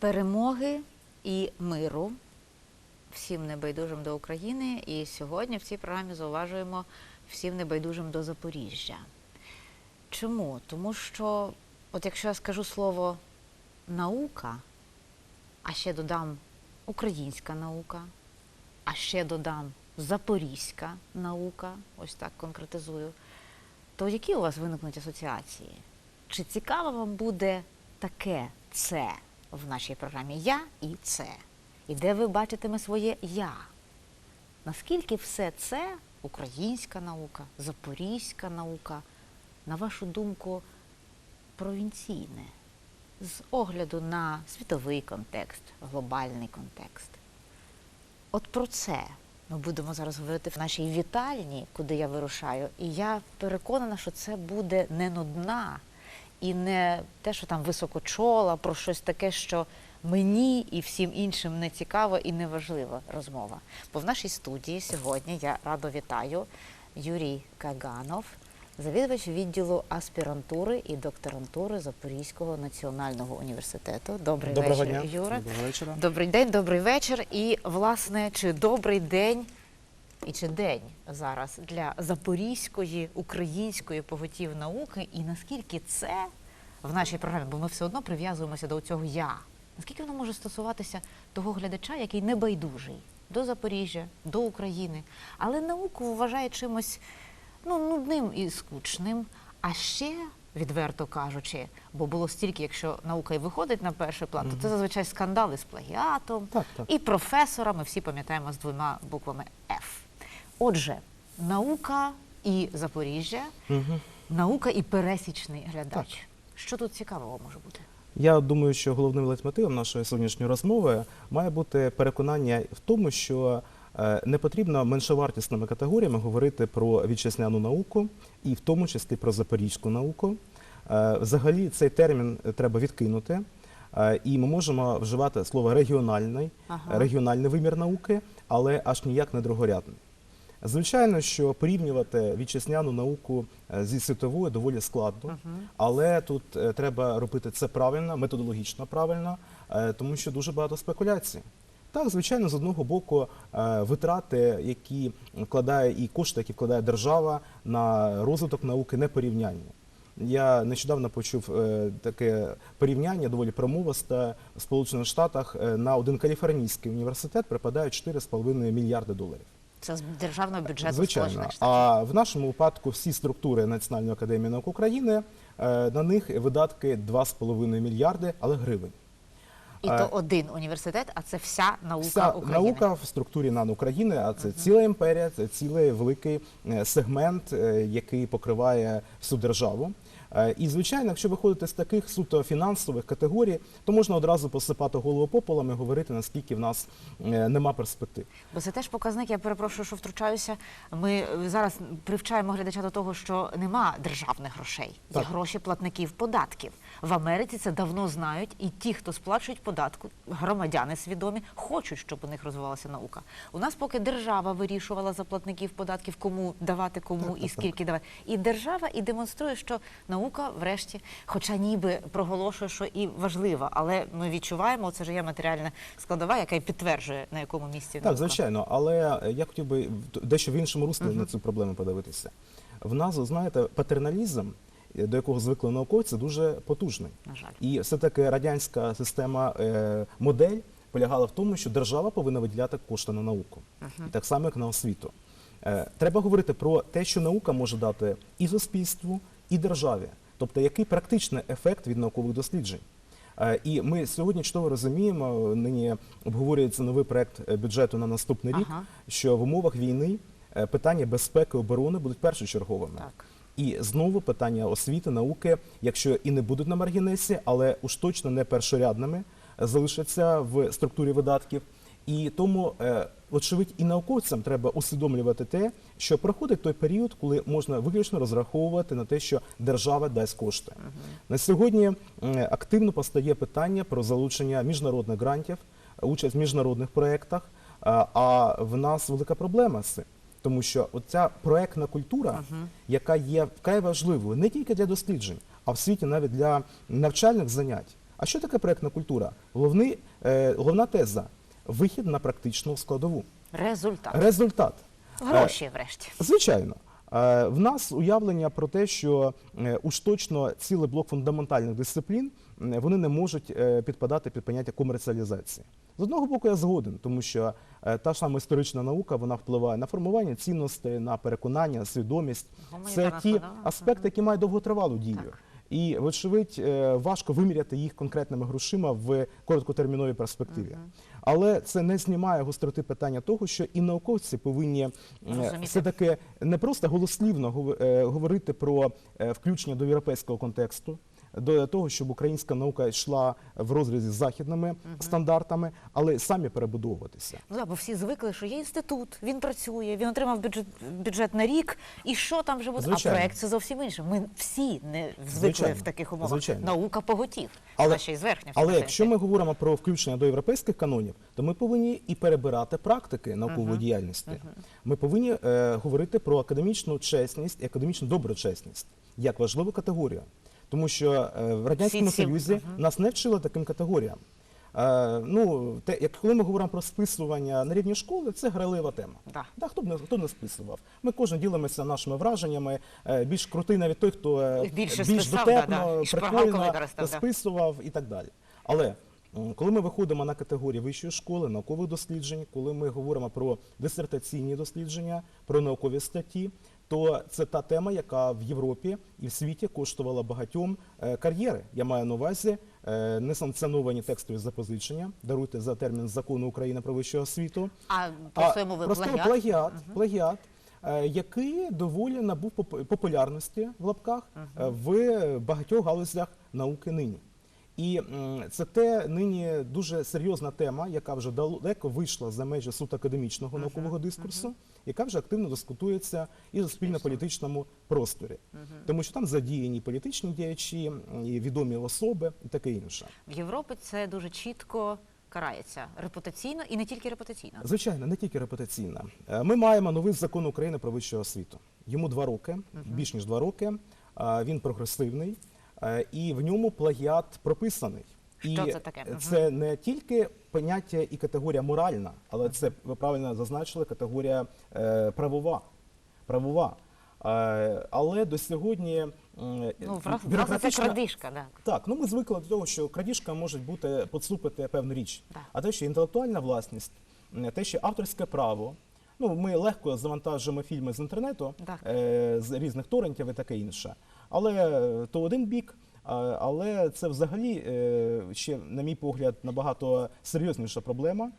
перемоги і миру всім небайдужим до України. І сьогодні в цій програмі зауважуємо всім небайдужим до Запоріжжя. Чому? Тому що, от якщо я скажу слово наука, а ще додам українська наука, а ще додам запорізька наука, ось так конкретизую, то які у вас виникнуть асоціації? Чи цікаво вам буде таке це в нашій програмі Я і це? І де ви бачитиме своє я? Наскільки все це українська наука, запорізька наука, на вашу думку, провінційне? З огляду на світовий контекст, глобальний контекст. От про це ми будемо зараз говорити в нашій вітальні, куди я вирушаю. І я переконана, що це буде не нудна і не те, що там високочола, про щось таке, що мені і всім іншим не цікаво і не важлива розмова. Бо в нашій студії сьогодні я радо вітаю Юрій Каганов, завідувач відділу аспірантури і докторантури Запорізького національного університету. Добрий Доброго вечір, дня. Юра. Доброго вечора. Добрий день, добрий вечір. І, власне, чи добрий день і чи день зараз для запорізької української поготів науки, і наскільки це в нашій програмі, бо ми все одно прив'язуємося до цього я. Наскільки воно може стосуватися того глядача, який не байдужий до Запоріжжя, до України, але науку вважає чимось ну, нудним і скучним, а ще. Відверто кажучи, бо було стільки, якщо наука і виходить на перший план, то це зазвичай скандали з плагіатом Так, так. і професора. Ми всі пам'ятаємо з двома буквами F. Отже, наука і Запоріжжя, Мгм. наука і пересічний глядач. Так. Що тут цікавого може бути? Я думаю, що головним лейтмотивом нашої сьогоднішньої розмови має бути переконання в тому, що е, не потрібно меншовартісними категоріями говорити про вітчизняну науку, і в тому числі про запорізьку науку. Е, Взагалі цей термін треба відкинути, е, і ми можемо вживати слово регіональний, Ага. регіональний вимір науки, але аж ніяк не другорядний. Звичайно, що порівнювати вітчизняну науку е, зі світовою доволі складно, але тут е, треба робити це правильно, методологічно правильно, е, тому що дуже багато спекуляцій. Так, звичайно, з одного боку, витрати, які вкладає і кошти, які вкладає держава на розвиток науки, не порівнянні. Я нещодавно почув таке порівняння доволі промовисте в Сполучених Штатах на один каліфорнійський університет припадає 4,5 мільярди доларів. Це з державного бюджету Звичайно. Сполучених Штатів. А в нашому випадку всі структури Національної академії наук України е, на них видатки 2,5 мільярди, але гривень. І е, то один університет, а це вся наука Вся України. наука в структурі НАН України, а це ціла імперія, це цілий великий е, сегмент, е, який покриває всю державу. Е, І звичайно, якщо виходити з таких суто фінансових категорій, то можна одразу посипати голову пополам і говорити, наскільки в нас е, нема перспектив. Бо це теж показник, я перепрошую, що втручаюся. Ми е, зараз привчаємо глядача до того, що нема державних грошей, є Так. гроші платників податків. В Америці це давно знають, і ті, хто сплачують податку, громадяни свідомі, хочуть, щоб у них розвивалася наука. У нас поки держава вирішувала за платників податків, кому давати, кому і скільки давати. І держава і демонструє, що наука, врешті, хоча ніби проголошує, що і важлива, але ми відчуваємо, це ж є матеріальна складова, яка і підтверджує на якому місці Так, наука. звичайно, але я хотів би дещо в іншому руслі на цю проблему подивитися. В нас, знаєте, патерналізм, до якого звикли науковці, дуже потужний. На жаль. І все-таки радянська система е, модель полягала в тому, що держава повинна виділяти кошти на науку. І так само, як на освіту. Е, треба говорити про те, що наука може дати і суспільству, і державі. Тобто, який практичний ефект від наукових досліджень. Е, І ми сьогодні чудово розуміємо, нині обговорюється новий проект е, бюджету на наступний рік, Ага. що в умовах війни е, питання безпеки і оборони будуть першочерговими. Так. І знову питання освіти, науки, якщо і не будуть на маргінесі, але уж точно не першорядними, е, залишаться в структурі видатків. І тому, е, очевидь, і науковцям треба усвідомлювати те, що проходить той період, коли можна виключно розраховувати на те, що держава дасть кошти. На сьогодні активно постає питання про залучення міжнародних грантів, участь в міжнародних проєктах. А а в нас велика проблема з цим. Тому що оця проектна культура, яка є вкрай важливою не тільки для досліджень, а в світі навіть для навчальних занять. А що таке проєктна культура? Головний, е, головна теза вихід на практичну складову. Результат. Результат. Е, Гроші, врешті. Звичайно. Е, В нас уявлення про те, що е, уж точно цілий блок фундаментальних дисциплін вони не можуть е, підпадати під поняття комерціалізації. З одного боку, я згоден, тому що е, та ж сама історична наука вона впливає на формування цінностей, на переконання, свідомість. Це ті аспекти, які мають довготривалу дію. Так. І, вочевидь, е, важко виміряти їх конкретними грошима в короткотерміновій перспективі. Але це не знімає гостроти питання того, що і науковці повинні е, Розуміти. все-таки не просто голослівно гов- е, говорити про е, включення до європейського контексту, до того, щоб українська наука йшла в розрізі з західними стандартами, але самі перебудовуватися. Ну так, бо всі звикли, що є інститут, він працює, він отримав бюджет, бюджет на рік, і що там вже буде? Звичайно. А проект це зовсім інше. Ми всі не звикли Звичайно. в таких умовах. Звичайно. Наука поготів. Але- ще й зверхня. Але якщо ми говоримо про включення до європейських канонів, то ми повинні і перебирати практики наукової діяльності. Ми повинні е, говорити про академічну чесність і академічну доброчесність як важливу категорію. Тому що е, в радянському союзі нас не вчили таким категоріям. Е, ну, те, як коли ми говоримо про списування на рівні школи, це грайлива тема. Да. Да, хто б не хто б не списував? Ми кожен ділимося нашими враженнями. Е, більш крутий навіть той, хто Більше більш списав, дотепно, да, прикольно да. списував і так далі. Але коли ми виходимо на категорії вищої школи, наукових досліджень, коли ми говоримо про дисертаційні дослідження, про наукові статті, то це та тема, яка в Європі і в світі коштувала багатьом е, кар'єри. Я маю на увазі е, несанкціоновані текстові запозичення, даруйте за термін закону України про вищу освіту. А просто просто плагіат? плагіат, плагіат е, який доволі набув поп- популярності в лапках в багатьох галузях науки нині. І це те нині дуже серйозна тема, яка вже далеко вийшла за межі суто академічного наукового дискурсу, яка вже активно дискутується і в суспільно-політичному просторі. Тому що там задіяні політичні діячі, і відомі особи і таке інше. В Європі це дуже чітко карається репутаційно і не тільки репутаційно. Звичайно, не тільки репутаційна. Е, Ми маємо новий закон України про вищу освіту. Йому два роки, більш ніж два роки. Він прогресивний, е, і в ньому плагіат прописаний. Що і це таке? Це не тільки поняття і категорія моральна, але це ви правильно зазначили категорія е, правова. правова. Е, але до сьогодні Ну, власне, це крадіжка, да. так, ну ми звикли до того, що крадіжка може бути поцупити певну річ. Так. А те, що інтелектуальна власність, те, що авторське право. Ну, ми легко завантажуємо фільми з інтернету, Так. е, з різних торрентів і таке інше. Але е, то один бік. Але це взагалі е, ще, на мій погляд, набагато серйозніша проблема.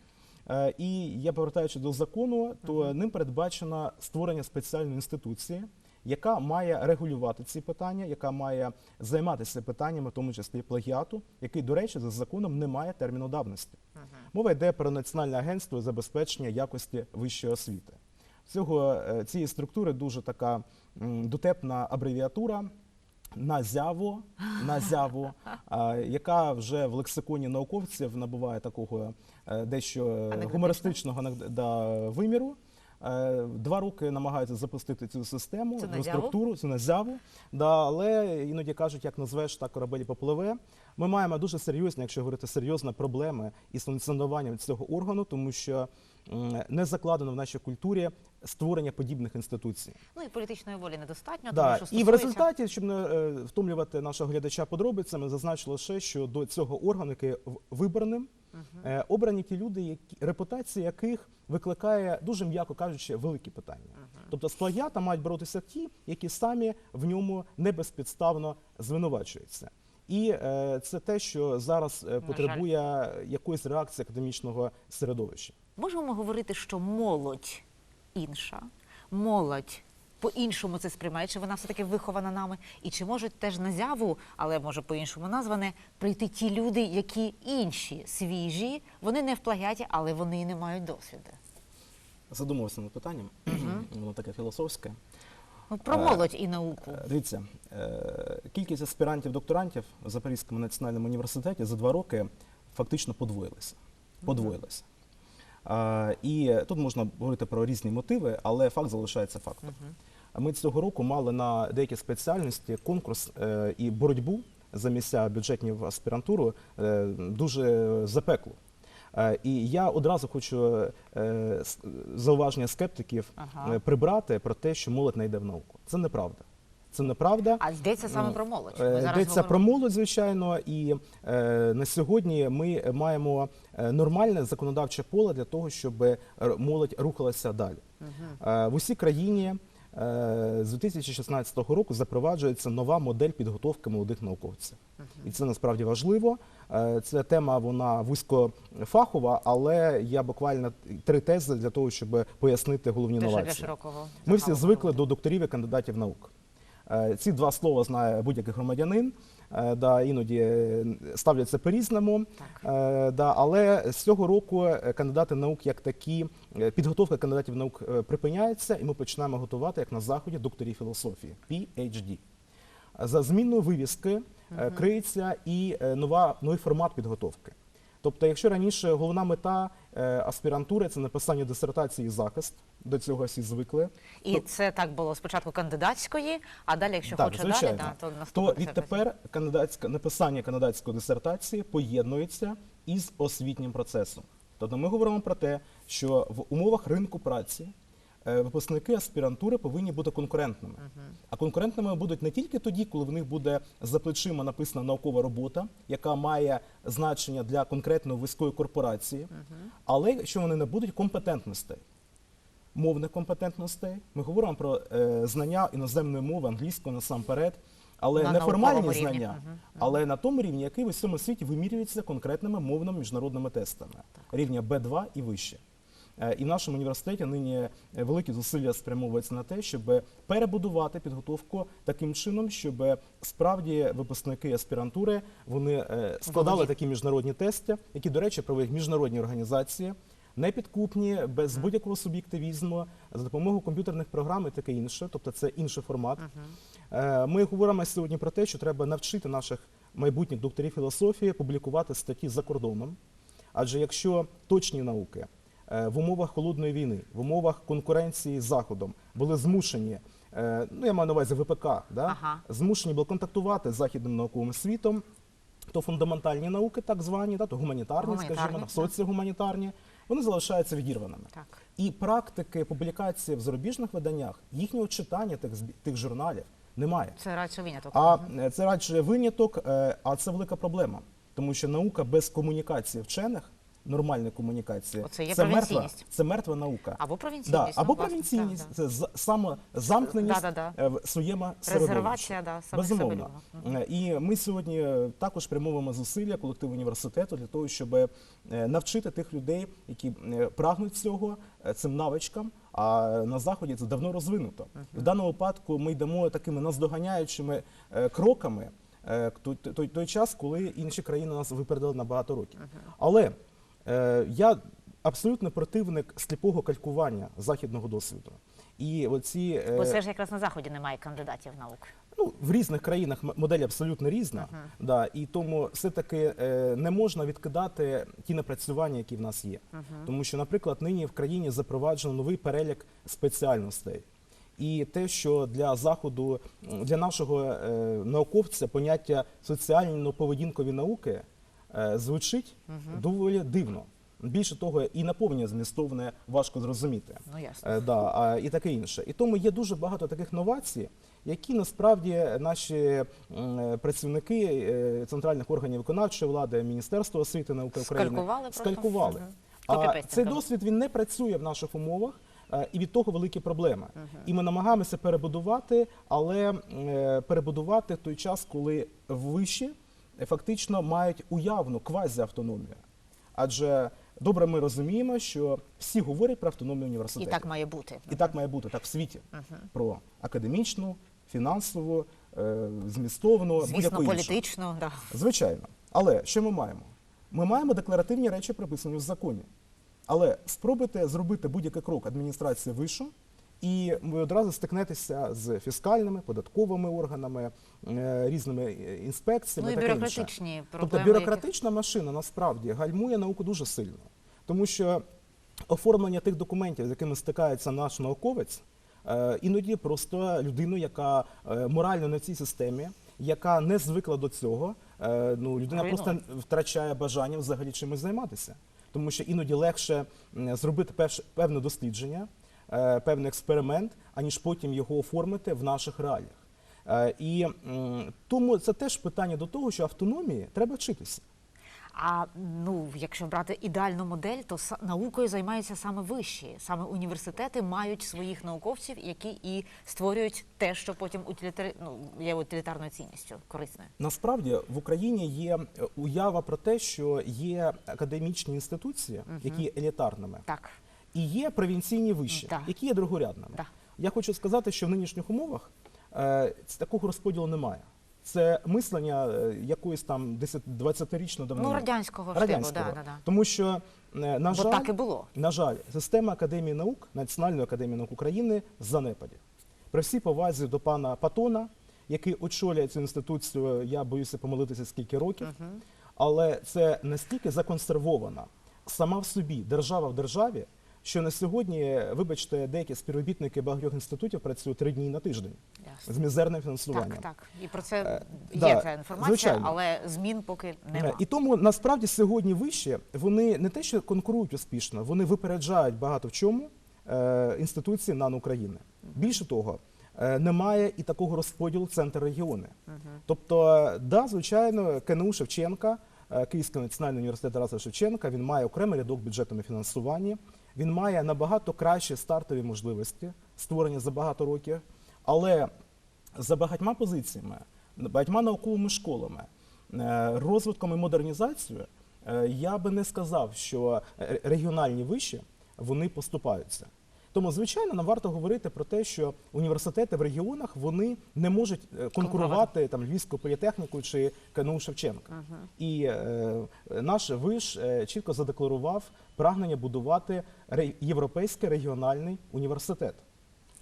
Е, І я повертаючи до закону, то ним передбачено створення спеціальної інституції, яка має регулювати ці питання, яка має займатися питаннями, в тому числі плагіату, який, до речі, за законом не має терміну давності. Мова йде про Національне агентство забезпечення якості вищої освіти. Цього е, цієї структури дуже така дотепна абревіатура. Назяво, назяво, а, яка вже в лексиконі науковців набуває такого е, дещо е, гумористичного да, виміру. Е, Два роки намагаються запустити цю систему, цю структуру, цю назяву. Да, але іноді кажуть, як назвеш, так корабель попливе. Ми маємо дуже серйозні, якщо говорити серйозні проблеми із функціонуванням цього органу, тому що не закладено в нашій культурі створення подібних інституцій. Ну і політичної волі недостатньо, тому Да. що І в результаті, щоб не е, втомлювати нашого глядача подробицями, зазначило ще, що до цього органу, який виборним, е, обрані ті люди, які, репутація яких викликає, дуже м'яко кажучи, великі питання. Тобто з плагіата мають боротися ті, які самі в ньому не безпідставно звинувачуються. І е, це те, що зараз е, потребує якоїсь реакції академічного середовища. Можемо говорити, що молодь інша, молодь по-іншому це сприймає, чи вона все-таки вихована нами, і чи можуть теж на зяву, але може по-іншому назване, прийти ті люди, які інші, свіжі, вони не в плагіаті, але вони і не мають досвіду. Задумався над питанням, воно таке філософське. Про Е, молодь і науку. Е, Дивіться, е, кількість аспірантів-докторантів в Запорізькому національному університеті за два роки фактично подвоїлася. Е, І тут можна говорити про різні мотиви, але факт залишається фактом. Ми цього року мали на деякі спеціальності конкурс і боротьбу за місця бюджетні в аспірантуру дуже запекло. Е, І я одразу хочу е, зауваження скептиків Ага. е, прибрати про те, що молодь не йде в науку. Це неправда. Це неправда. А йдеться саме про молодь. Ми Е, зараз Йдеться про молодь, звичайно, і е, на сьогодні ми маємо е, нормальне законодавче поле для того, щоб е, молодь рухалася далі. Е, в усій країні е, з 2016 року запроваджується нова модель підготовки молодих науковців. І це насправді важливо. Е, Ця тема вона вузькофахова, але я буквально три тези для того, щоб пояснити головні новації. Ми всі звикли до докторів і кандидатів наук. Е, Ці два слова знає будь-який громадянин. Е, Да, іноді е, ставляться по-різному. Е, Да, але з цього року кандидати наук як такі, підготовка кандидатів наук припиняється, і ми починаємо готувати, як на заході, докторів філософії PhD. За зміною вивіски криється і нова, новий формат підготовки. Тобто, якщо раніше головна мета аспірантури це написання дисертації і захист, до цього всі звикли. І це так було спочатку кандидатської, а далі, якщо Так, хоче звичайно. далі, да, то То відтепер кандидатська написання кандидатської дисертації поєднується із освітнім процесом. Тобто ми говоримо про те, що в умовах ринку праці е, випускники аспірантури повинні бути конкурентними. А конкурентними будуть не тільки тоді, коли в них буде за плечима написана наукова робота, яка має значення для конкретної вузької корпорації, але якщо вони не будуть компетентностей мовних компетентностей. Ми говоримо про е, знання іноземної мови, англійської насамперед, але На не формальні рівні. знання, але на тому рівні, який в усьому світі вимірюється конкретними мовними міжнародними тестами рівня Б2 і вище. Е, І в нашому університеті нині е, великі зусилля спрямовуються на те, щоб перебудувати підготовку таким чином, щоб справді випускники аспірантури вони е, складали такі міжнародні тести, які, до речі, проводять міжнародні організації, непідкупні, без будь-якого суб'єктивізму, за допомогою комп'ютерних програм і таке інше. Тобто це інший формат. Е, Ми говоримо сьогодні про те, що треба навчити наших майбутніх докторів філософії публікувати статті за кордоном. Адже якщо точні науки е, в умовах холодної війни, в умовах конкуренції з Заходом були змушені, е, ну я маю на увазі ВПК, да, Ага. змушені були контактувати з західним науковим світом, то фундаментальні науки, так звані, да, то гуманітарні, Гуманітарні, скажімо, так. соціогуманітарні, вони залишаються відірваними. Так. І практики публікації в зарубіжних виданнях, їхнього читання тих, тих журналів немає. Це радше виняток. А е, це радше виняток, е, а це велика проблема. Тому що наука без комунікації вчених, нормальної комунікації, Оце є це мертва, це мертва наука. Або провінційність. Да, ну, або власне, провінційність, так, це з- самозамкненість Да-да-да. е, в своєму середовищі. Резервація, да, себе Безумовно. любого. Е, І ми сьогодні е, також спрямовуємо зусилля колективу університету для того, щоб навчити тих людей, які прагнуть цього, цим навичкам. А на заході це давно розвинуто. В даному випадку ми йдемо такими наздоганяючими кроками. Той, той, той час, коли інші країни нас випередили на багато років. Але е, я абсолютно противник сліпого калькування західного досвіду. І оці е, Бо це ж якраз на заході немає кандидатів наук. Ну, в різних країнах модель абсолютно різна, да, і тому все-таки е, не можна відкидати ті напрацювання, які в нас є. Тому що, наприклад, нині в країні запроваджено новий перелік спеціальностей. І те, що для заходу, для нашого е, науковця поняття соціально-поведінкові науки е, звучить доволі дивно. Більше того, і наповнення змістовне важко зрозуміти. Ну ясно. Е, да, а, і таке інше. І тому є дуже багато таких новацій, які насправді наші працівники е, центральних органів виконавчої влади, Міністерства освіти науки України Скалькували скалькували. А цей досвід він не працює в наших умовах. е, І від того великі проблеми. І ми намагаємося перебудувати, але е, перебудувати той час, коли виші е, фактично мають уявну квазіавтономію. Адже добре ми розуміємо, що всі говорять про автономію І так має бути. І так має бути, так в світі. Про академічну, фінансову, е, змістовну, будь-яку іншу. Да. Звичайно. Але що ми маємо? Ми маємо декларативні речі, прописані в законі. Але спробуйте зробити будь-який крок адміністрації вишу, і ви одразу стикнетеся з фіскальними, податковими органами, е, різними е, інспекціями. Ну і таке інше. бюрократичні Тобто проблеми. бюрократична машина насправді гальмує науку дуже сильно, тому що оформлення тих документів, з якими стикається наш науковець, е, іноді просто людину, яка морально на цій системі, яка не звикла до цього, ну людина Руйнує. просто втрачає бажання взагалі чимось займатися, тому що іноді легше зробити певне дослідження, певний експеримент, аніж потім його оформити в наших реаліях. Е, І тому це теж питання до того, що автономії треба вчитися. А ну, якщо брати ідеальну модель, то наукою займаються саме вищі. Саме університети мають своїх науковців, які і створюють те, що потім утилітар... ну, є утилітарною цінністю, корисною. Насправді в Україні є е, уява про те, що є академічні інституції, які елітарними, Так. І є провінційні виші, Да. які є другорядними. Да. Я хочу сказати, що в нинішніх умовах е, такого розподілу немає. Це мислення е, якоїсь там 10-20-річної давнини. Ну, радянського, Радянського. штибу, да, да, да. Тому що, е, на Бо жаль, так і було. на жаль, система Академії наук, Національної академії наук України в занепаді. При всій повазі до пана Патона, який очолює цю інституцію, я боюся помилитися скільки років, але це настільки законсервована сама в собі держава в державі, що на сьогодні, вибачте, деякі співробітники багатьох інститутів працюють три дні на тиждень Ясно. з мізерним фінансуванням. Так, так. І про це Е, є да, ця інформація, звичайно. але змін поки. Е, І тому насправді сьогодні вище вони не те, що конкурують успішно, вони випереджають багато в чому е, інституції НАН України. Більше того, немає і такого розподілу центр регіони. Тобто, е, да, звичайно, КНУ Шевченка, Київський національний університет Тараса Шевченка, він має окремий рядок бюджетному фінансуванні, він має набагато кращі стартові можливості, створені за багато років, але за багатьма позиціями, багатьма науковими школами, е, розвитком і модернізацією, е, я би не сказав, що е, регіональні виші вони поступаються. Тому, звичайно, нам варто говорити про те, що університети в регіонах вони не можуть е, конкурувати там Львівською політехнікою чи КНУ Шевченка. І е, наш виш е, чітко задекларував прагнення будувати європейський регіональний університет.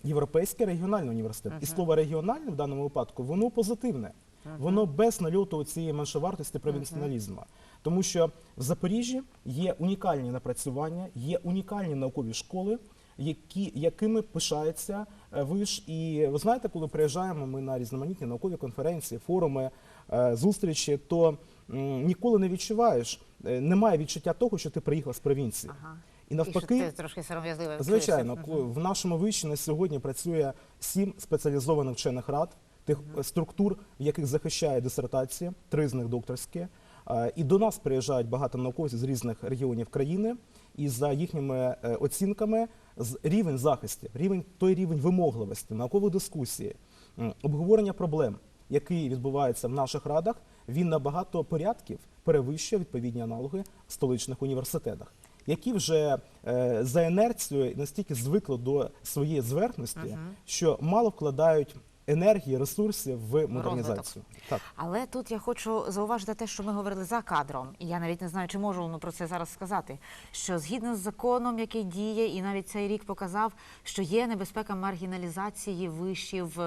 Європейський регіональний університет. І слово регіональний в даному випадку воно позитивне. Воно без нальоту цієї меншовартості провінціоналізму. Тому що в Запоріжжі є унікальні напрацювання, є унікальні наукові школи, які, якими пишається е, виш. І ви знаєте, коли приїжджаємо ми на різноманітні наукові конференції, форуми, е, зустрічі, то ніколи не відчуваєш, е, немає відчуття того, що ти приїхав з провінції. Ага. І І навпаки, що ти трошки сором'язливо Звичайно, в нашому виші на сьогодні працює сім спеціалізованих вчених рад, тих е, структур, в яких захищає дисертація, три з них докторські. І до нас приїжджають багато науковців з різних регіонів країни, і за їхніми оцінками рівень захистів, рівень той рівень вимогливості, наукової дискусії, обговорення проблем, який відбувається в наших радах, він на багато порядків перевищує відповідні аналоги в столичних університетах які вже е, за інерцією настільки звикли до своєї зверхності, що мало вкладають енергії, ресурсів в модернізацію. Так. Але тут я хочу зауважити те, що ми говорили за кадром, і я навіть не знаю, чи можу ну, про це зараз сказати. Що згідно з законом, який діє, і навіть цей рік показав, що є небезпека маргіналізації вишів.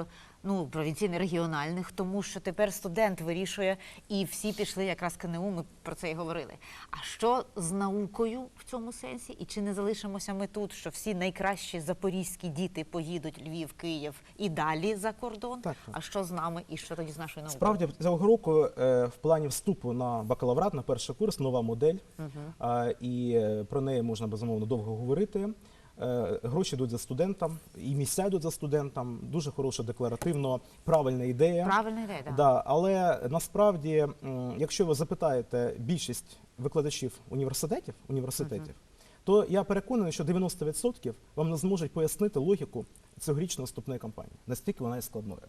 Ну, провінційно регіональних, тому що тепер студент вирішує, і всі пішли якраз КНУ, ми про це і говорили. А що з наукою в цьому сенсі? І чи не залишимося ми тут, що всі найкращі запорізькі діти поїдуть Львів, Київ і далі за кордон? Так, так. А що з нами і що тоді з нашою наукою? Справді цього року е, в плані вступу на бакалаврат на перший курс нова модель, е, і е, про неї можна безумовно довго говорити. Е, Гроші йдуть за студентам, і місця йдуть за студентам. Дуже хороша декларативно правильна ідея. Правильна ідея, так. Да, але насправді, якщо ви запитаєте більшість викладачів університетів, університетів, то я переконаний, що 90% вам не зможуть пояснити логіку цьогорічної вступної кампанії. Настільки вона є складною.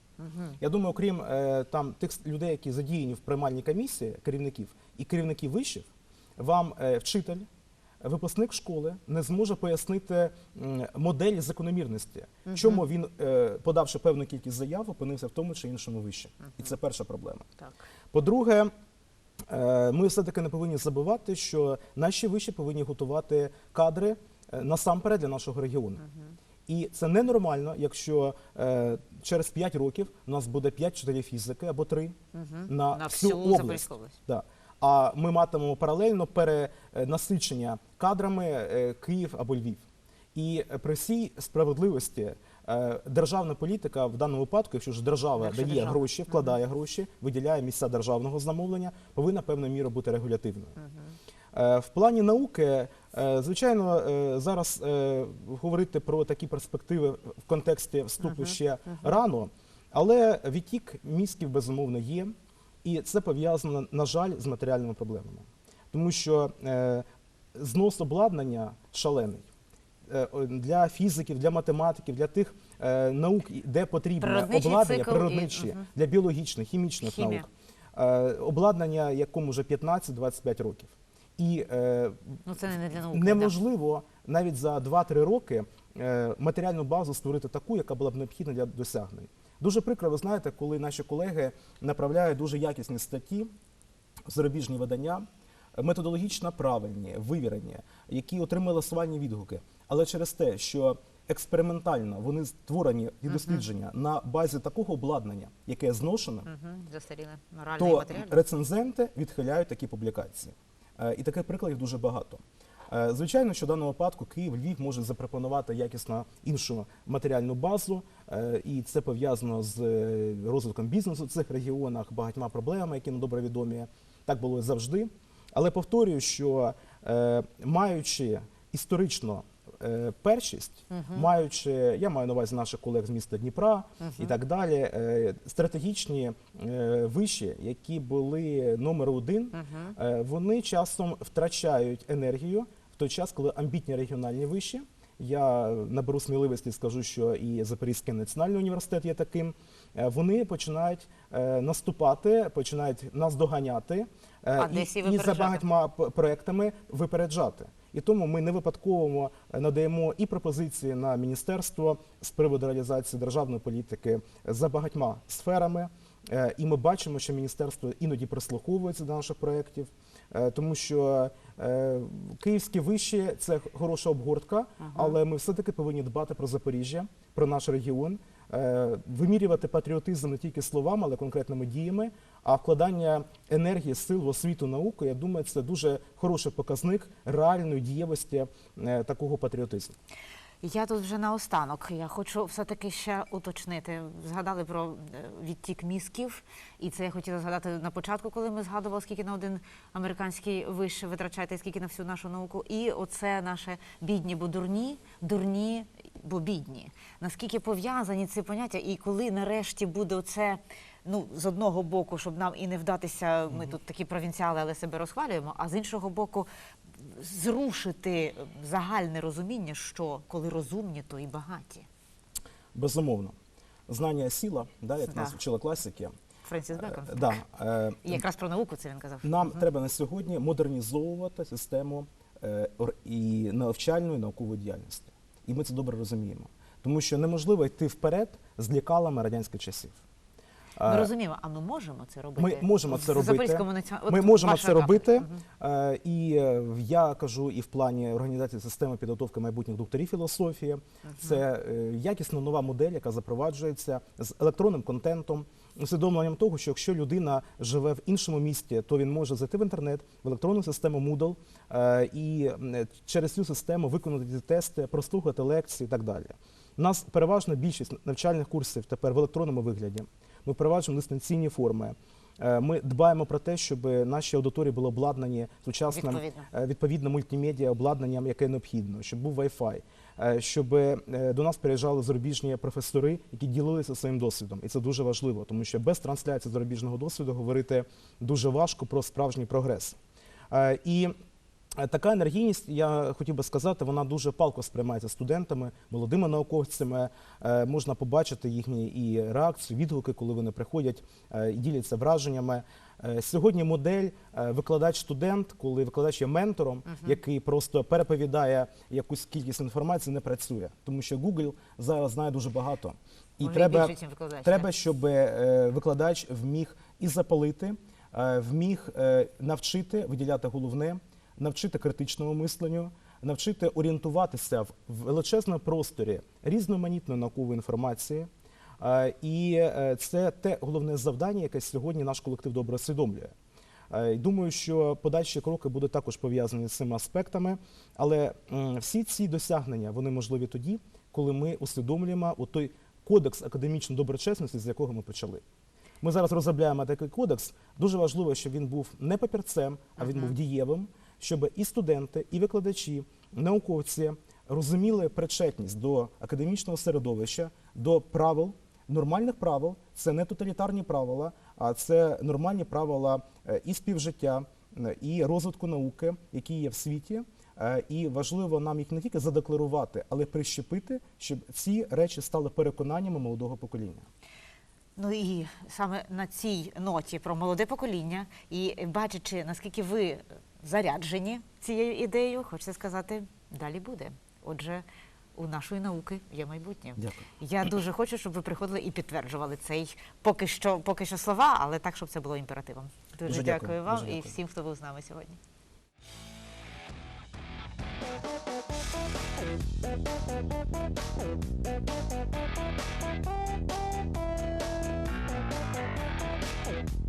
Я думаю, окрім е, там тих людей, які задіяні в приймальній комісії, керівників і керівників вишів, вам е, вчитель. Випускник школи не зможе пояснити м, модель закономірності, чому він, е, подавши певну кількість заяв, опинився в тому чи іншому виші. І це перша проблема. По-друге, е, ми все-таки не повинні забувати, що наші виші повинні готувати кадри е, насамперед для нашого регіону. І це ненормально, якщо е, через 5 років у нас буде 5 вчителів фізики або 3 на, На всю всю область. Область. Да. А ми матимемо паралельно перенасичення кадрами е, Київ або Львів. І при всій справедливості е, державна політика в даному випадку, якщо ж держава Якщо дає держава. гроші, вкладає гроші, виділяє місця державного замовлення, повинна певною мірою бути регулятивною. Е, В плані науки, звичайно, зараз говорити про такі перспективи в контексті вступу ще рано, але відтік мізків безумовно є, і це пов'язано, на жаль, з матеріальними проблемами. Тому що е, знос обладнання шалений. Е, Для фізиків, для математиків, для тих е, наук, де потрібне обладнання, цикл і- природничі, для біологічних, хімічних Хімія. наук, е, обладнання, якому вже 15-25 років. І е, Ну це не для науки. неможливо навіть за 2-3 роки е, матеріальну базу створити таку, яка була б необхідна для досягнень. Дуже прикро, ви знаєте, коли наші колеги направляють дуже якісні статті, зарубіжні видання, методологічно правильні, вивірені, які отримали славні відгуки. Але через те, що експериментально вони створені і дослідження на базі такого обладнання, яке зношене, Угу, застаріле. Морально то матеріально. рецензенти відхиляють такі публікації. Е, І таких прикладів дуже багато. Е, Звичайно, що в даному випадку Київ, Львів можуть запропонувати якісно іншу матеріальну базу, і це пов'язано з е, розвитком бізнесу в цих регіонах, багатьма проблемами, які нам добре відомі. Так було завжди. Але повторюю, що е, маючи історично е, першість, маючи, я маю на увазі наших колег з міста Дніпра і так далі, е, стратегічні е, виші, які були номер один, е, вони часом втрачають енергію в той час, коли амбітні регіональні виші. Я наберу сміливості, скажу, що і Запорізький національний університет є таким. е, Вони починають е, наступати, починають нас доганяти е, А і, десь і і за багатьма проектами випереджати. І тому ми не випадково надаємо і пропозиції на міністерство з приводу реалізації державної політики за багатьма сферами. І ми бачимо, що міністерство іноді прислуховується до наших проєктів, тому що е, київські виші це хороша обгортка, але ми все-таки повинні дбати про Запоріжжя, про наш регіон, е, вимірювати патріотизм не тільки словами, але конкретними діями. А вкладання енергії, сил в освіту, науку, я думаю, це дуже хороший показник реальної дієвості е, такого патріотизму. Я тут вже наостанок. Я хочу все-таки ще уточнити. Згадали про е, відтік мізків, і це я хотіла згадати на початку, коли ми згадували, скільки на один американський виш витрачаєте, скільки на всю нашу науку. І оце наше бідні, бо дурні, дурні, бо бідні. Наскільки пов'язані ці поняття, і коли нарешті буде оце. Ну, з одного боку, щоб нам і не вдатися, ми тут такі провінціали, але себе розхвалюємо. А з іншого боку, зрушити загальне розуміння, що коли розумні, то і багаті. Безумовно. Знання сила, да, як Да. нас вчила класики. Френсіс Бекон. Е, Да, е, І якраз про науку це він казав. Нам треба на сьогодні модернізовувати систему е, і навчальної і наукової діяльності. І ми це добре розуміємо. Тому що неможливо йти вперед з лікалами радянських часів. Ми Е, розуміємо, а ми можемо це робити. Ми можемо це робити. От Ми можемо ваша це робити. Е, І е, я кажу і в плані організації системи підготовки майбутніх докторів філософії. Це е, якісно нова модель, яка запроваджується з електронним контентом, усвідомленням того, що якщо людина живе в іншому місті, то він може зайти в інтернет, в електронну систему Moodle е, і через цю систему виконати ці тести, прослухати лекції і так далі. У нас переважна більшість навчальних курсів тепер в електронному вигляді. Ми впроваджуємо дистанційні форми. Е, Ми дбаємо про те, щоб наші аудиторії були обладнані сучасним Відповідно. е, відповідно мультимедіа обладнанням, яке необхідно, щоб був Wi-Fi, е, щоб до нас приїжджали зарубіжні професори, які ділилися своїм досвідом. І це дуже важливо, тому що без трансляції зарубіжного досвіду говорити дуже важко про справжній прогрес. І Така енергійність, я хотів би сказати, вона дуже палко сприймається студентами, молодими науковцями. Е, Можна побачити їхні і реакції, відгуки, коли вони приходять е, і діляться враженнями. Е, Сьогодні модель е, викладач-студент, коли викладач є ментором, який просто переповідає якусь кількість інформації, не працює, тому що Google зараз знає дуже багато. І треба, більше, викладач, треба, щоб е, викладач вміг і запалити, е, вміг е, навчити виділяти головне, навчити критичному мисленню, навчити орієнтуватися в величезному просторі різноманітної наукової інформації. Е, І е, це те головне завдання, яке сьогодні наш колектив добре усвідомлює. Е, Думаю, що подальші кроки будуть також пов'язані з цими аспектами, але всі ці досягнення вони можливі тоді, коли ми усвідомлюємо у той кодекс академічної доброчесності, з якого ми почали. Ми зараз розробляємо такий кодекс. Дуже важливо, щоб він був не папірцем, а він був дієвим, щоб і студенти, і викладачі, науковці розуміли причетність до академічного середовища, до правил, нормальних правил. Це не тоталітарні правила, а це нормальні правила е, і співжиття, е, і розвитку науки, які є в світі. Е, І важливо нам їх не тільки задекларувати, але прищепити, щоб ці речі стали переконаннями молодого покоління. Ну і саме на цій ноті про молоде покоління, і бачачи, наскільки ви заряджені цією ідеєю, хочеться сказати, далі буде. Отже, у нашої науки є майбутнє. Дякую. Я дуже хочу, щоб ви приходили і підтверджували цей поки що, поки що слова, але так, щоб це було імперативом. Дуже, Дуже дякую, дякую, вам дуже і всім, хто був з нами сьогодні. Thank